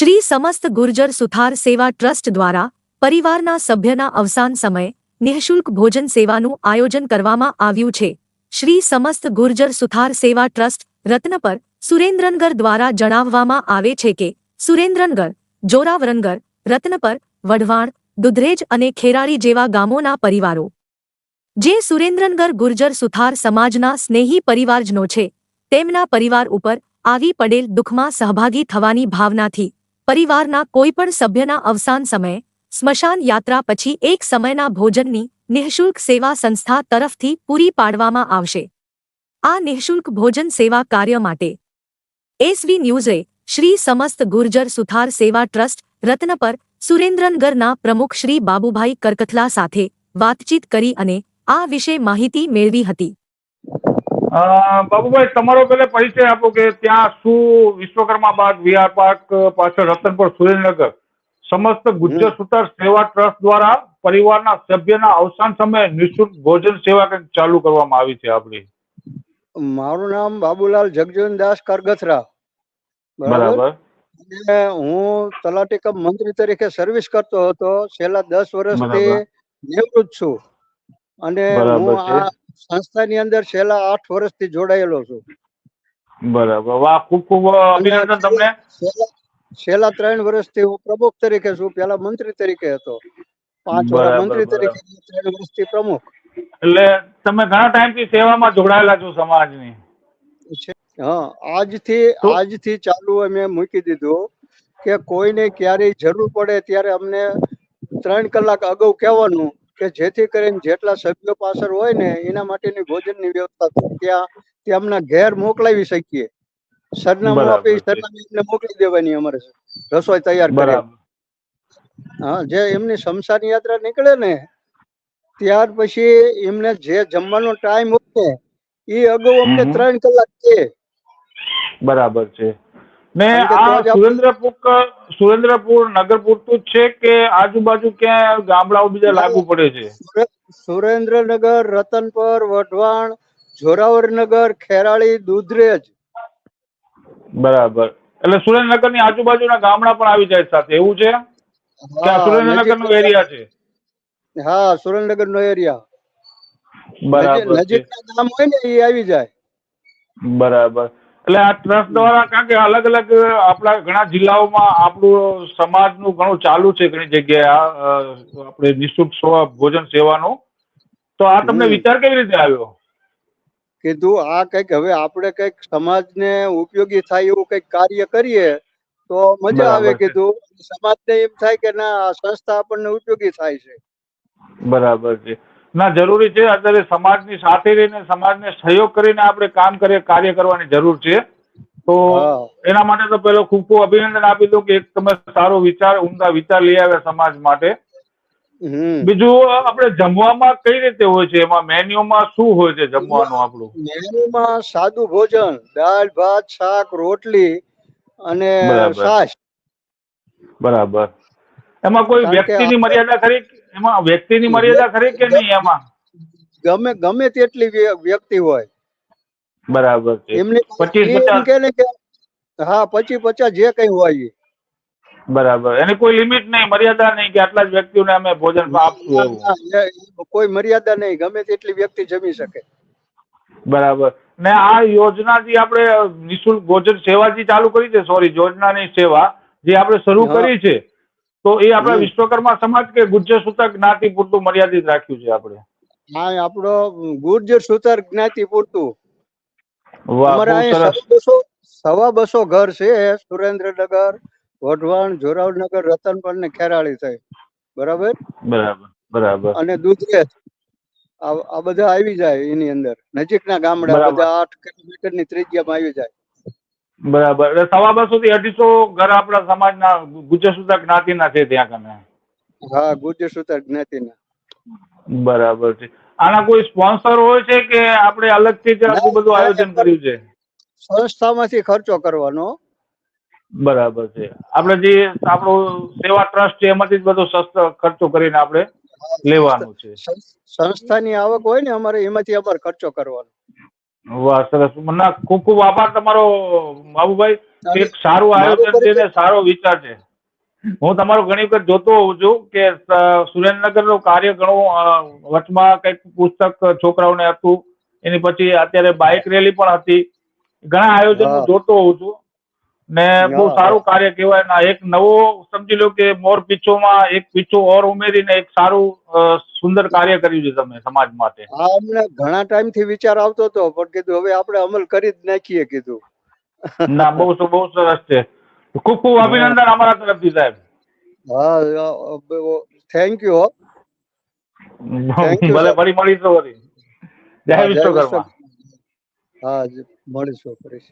શ્રી સમસ્ત ગુર્જર સુથાર સેવા ટ્રસ્ટ દ્વારા પરિવારના સભ્યના અવસાન સમયે નિઃશુલ્ક ભોજન સેવાનું આયોજન કરવામાં આવ્યું છે. શ્રી સમસ્ત ગુર્જર સુથાર સેવા ટ્રસ્ટ રત્નપર સુરેન્દ્રનગર દ્વારા જણાવવામાં આવે છે કે, સુરેન્દ્રનગર જોરાવરનગર રત્નપર વઢવાણ, દુધરેજ અને ખેરાળી જેવા ગામોના પરિવારો. જે સુરેન્દ્રનગર ગુર્જર સુથાર સમાજના સ્નેહી પરિવારજનો છે, તેમના પરિવાર ઉપર આવી પડેલ દુઃખમાં સહભાગી થવાની ભાવનાથી પરિવારના કોઈપણ સભ્યના અવસાન સમયે, સ્મશાન યાત્રા પછી એક સમયના ભોજનની નિઃશુલ્ક સેવા સંસ્થા તરફથી પૂરી પાડવામાં આવશે. આ નિઃશુલ્ક ભોજન સેવા કાર્ય માટે, એસવી ન્યૂઝે શ્રી સમસ્ત ગુર્જર સુથાર સેવા ટ્રસ્ટ રત્નપર સુરેન્દ્રનગરના પ્રમુખ શ્રી બાબુભાઈ કરકથલા સાથે વાતચીત કરી અને આ વિશે માહિતી મેળવી હતી. બાબુભાઈ તમારો પેલે પરિચય આપો કે ત્યાં શું વિશ્વકર્મા બાગ વિહાર પાર્ક પાછળ રતનપુર સુરેન્દ્રનગર સમસ્ત ગુજ્જર સુતાર સેવા ટ્રસ્ટ દ્વારા પરિવારના સભ્યના અવસાન સમયે નિઃશુલ્ક ભોજન સેવા કંઈક ચાલુ કરવામાં આવી છે આપણી. મારું નામ બાબુલાલ જગજીવનદાસ કરગથરા. બરાબર? હું તલાટી કમ મંત્રી તરીકે સર્વિસ કરતો હતો. છેલ્લા દસ વર્ષથી. નિવૃત્ત છું. અને હું આ સંસ્થાની અંદર છેલ્લા આઠ વર્ષથી જોડાયેલો છું. બરાબર. વાહ ખૂબ ખૂબ અભિનંદન તમને. છેલ્લા ત્રણ વર્ષથી હું પ્રમુખ તરીકે છું પેલા મંત્રી તરીકે હતો. પાંચ વર્ષ મંત્રી તરીકે ત્રણ વર્ષથી પ્રમુખ. એટલે તમે ઘણા ટાઈમથી સેવામાં જોડાયેલા છો સમાજની. હા આજથી આજથી ચાલુ અમે મૂકી દીધું કે કોઈને ક્યારેય જરૂર પડે ત્યારે અમને ત્રણ કલાક અગાઉ કહેવાનું કે જેથી કરીને જેટલા સભ્યો પાછળ હોય ને એના માટેની ભોજનની વ્યવસ્થા ત્યાં તેમના ઘેર મોકલાવી શકીએ. સરનામું આપી. સરનામું મોકલી દેવાની અમારે રસોઈ તૈયાર કરે હા જે એમની શમશાન યાત્રા નીકળે ને ત્યાર પછી એમને જે જમવાનો ટાઈમ હોય એ અગાઉ અમને ત્રણ કલાક છે બરાબર છે. ને આ સુરેન્દ્રપુર સુરેન્દ્રપુર નગર પૂરતું જ છે કે આજુબાજુ ક્યાં ગામડાઓ બીજા લાગુ પડે છે? સુરેન્દ્રનગર રતનપર વઢવાણ જોરાવરનગર ખેરાળી દુધરેજ. બરાબર. એટલે સુરેન્દ્રનગરની આજુબાજુના ગામડા પણ આવી જાય સાથે એવું છે? કે આ સુરેન્દ્રનગર નો એરિયા છે? હા સુરેન્દ્રનગર નો એરિયા. બરાબર નજીક નજીકના ગામ હોય ને એ આવી જાય. બરાબર. એટલે આ ટ્રસ્ટ દ્વારા કારણ કે અલગ અલગ આપણા ઘણા જિલ્લાઓમાં આપણું સમાજનું ઘણું ચાલુ છે ઘણી જગ્યાએ આપણે નિઃશુલ્ક ભોજન સેવાનું. તો આ તમને વિચાર કેવી રીતે આવ્યો? કીધું આ કંઈક હવે આપણે કંઈક સમાજને ઉપયોગી થાય એવું કંઈક કાર્ય કરીએ તો મજા આવે. કીધું. સમાજને એમ થાય કે ના આ સંસ્થા આપણને ઉપયોગી થાય છે. બરાબર છે. ના જરૂરી છે અત્યારે સમાજની સાથે રહીને સમાજને સહયોગ કરીને આપણે કામ કરીએ કાર્ય કરવાની જરૂર છે. તો એના માટે તો પેલો ખૂબ ખૂબ અભિનંદન આપી દઉં કે એક તમે સારો વિચાર ઉમદા વિચાર લઈ આવ્યા સમાજ માટે. બીજું આપણે જમવામાં કઈ રીતે હોય છે? એમાં મેન્યુમાં શું હોય છે જમવાનું આપણું? મેન્યુમાં સાદું ભોજન દાળ ભાત શાક રોટલી અને. છાશ. બરાબર. એમાં કોઈ વ્યક્તિની મર્યાદા ખરી એમાં વ્યક્તિની મર્યાદા ખરી કે નહીં એમાં? ગમે ગમે તેટલી વ્યક્તિ હોય. બરાબર એમને પચીસ પચાસ હા પચીસ પચાસ જે કઈ હોય. બરાબર. એની કોઈ લિમિટ નહીં મર્યાદા નહીં કે આટલા જ વ્યક્તિઓને અમે ભોજન આપશું કોઈ મર્યાદા નહીં. ગમે તેટલી વ્યક્તિ જમી શકે. બરાબર. ને આ યોજના જે આપણે નિઃશુલ્ક ભોજન સેવા જે ચાલુ કરી છે સોરી યોજનાની સેવા જે આપણે શરૂ કરી છે. તો એ આપણે વિશ્વકર્મા સમાજ કે ગુજ્જર સૂતક જ્ઞાતિ પૂરતું મર્યાદિત રાખ્યું છે આપણે? હા આપણો ગુર્જર સૂતર જ્ઞાતિ પૂરતું. સવા બસો ઘર છે સુરેન્દ્રનગર વઢવાણ જોરાવનગર રતનપર ને ખેરાળી થઈ બરાબર? બરાબર બરાબર. અને દૂધરેજ. આ આ બધા આવી જાય એની અંદર. નજીકના ગામડા બધા આઠ કિલોમીટરની ત્રિજ્યામાં આવી જાય. બરાબર. એટલે સવા બસો થી અઢીસો ઘર આપણા સમાજના ગુજ્જર સુધા જ્ઞાતિના છે ત્યાં કને? હા ગુર્જર સુધા જ્ઞાતિના. બરાબર છે. આના કોઈ સ્પોન્સર હોય છે કે આપણે અલગથી જ આટલું બધું આયોજન કર્યું છે? સંસ્થામાંથી ખર્ચો કરવાનો. બરાબર છે. આપણે જે આપણો સેવા ટ્રસ્ટ છે એમાંથી જ બધો સસ્તો ખર્ચો કરીને આપણે લેવાનું છે. સંસ્થાની આવક હોય ને અમારે એમાંથી અમારે ખર્ચો કરવાનો. વાહ સરસ. ના ખૂબ ખૂબ આભાર તમારો બાબુભાઈ. એક સારું આયોજન છે ને સારો વિચાર છે. હું તમારું ઘણી વખત જોતો હોઉં છું કે સુરેન્દ્રનગર સુરેન્દ્રનગરનું કાર્ય ઘણું વચમાં કંઈક પુસ્તક છોકરાઓને હતું. એની પછી અત્યારે બાઇક રેલી પણ હતી. ઘણા આયોજન. જોતો હોઉં છું. ને બહુ સારું કાર્ય કહેવાય ને એક નવો સમજી લો કે મોર પીછોમાં એક પીછો ઓર ઉમેરીને એક સારું સુંદર કાર્ય કર્યું છે તમે સમાજ માટે. હા અમને ઘણા ટાઈમથી વિચાર આવતો હતો પણ કીધું હવે આપણે અમલ કરી જ નાખીએ કીધું. ના બહુ બહુ સરસ છે. ખૂબ ખૂબ અભિનંદન અમારા તરફથી સાહેબ. હા થેન્ક યુ ભલે. ફરી મળીશું જય વિશ્વકર્મા. હા મળીશું ફરી